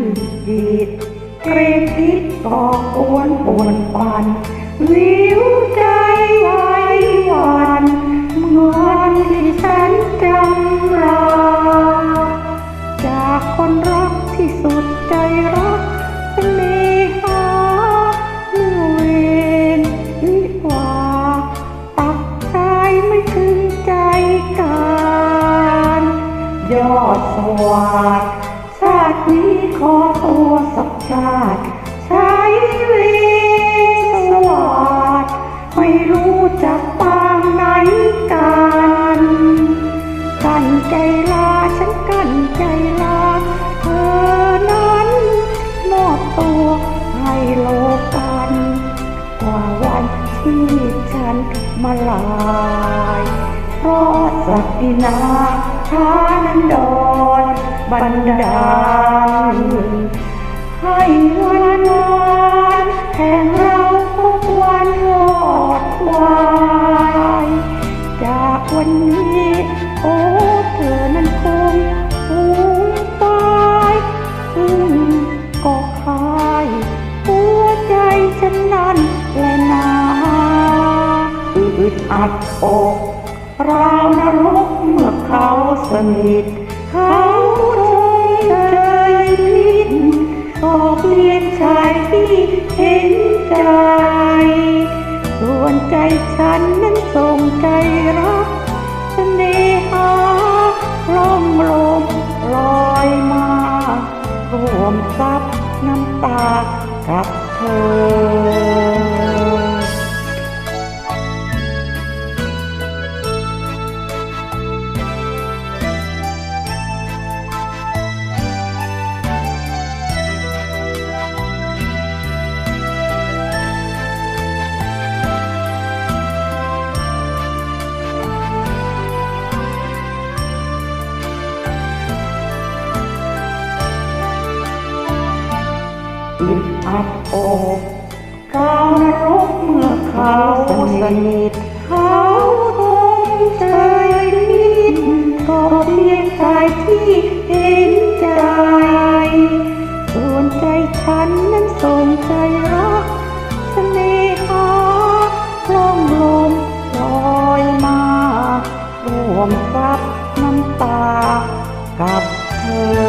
านดีดเกรพิษก่อกวนปวนปันวิวใจไหวหวันเมื่อวันที่ฉันจำลาจากคนรักที่สุดใจรักเสน่หาเมื่อเวนวิวาตักใจไม่ถึงใจการ ยอดสวัสดาตินี้ขอตัวสักชาติใช้เวสวัสดไม่รู้จักปางไหนกันกันใจลาฉันกันใจลา เธอนั้นมอบตัวให้โลกัน กว่าวันที่ฉันมาลายเพราะศักดินาทา บันดาลให้วันวานแห่งเราทุกวันรอดวายจากวันนี้ โอ้เธอนั้นคงหูตายอืมก็คายหัวใจฉันนั้นแลนาอึดอัดอกราวนรกเมื่อเขาสนิทเขา ก็เลียนชายที่เห็นใจ ส่วนใจฉันนั้นส่งใจรักเสน่หาล่องลมลอยมารวมซับน้ำตากับเธอ ลิอับอกกาวนรกเมื่อเขาสนิทเขาตคงเจยนิดก็เพียงใจที่เห็นใจ ส่วนใจฉันนั้นสนใจรักเสน่หาล่องลมลอยมารวมรับน้ำตากับเธอ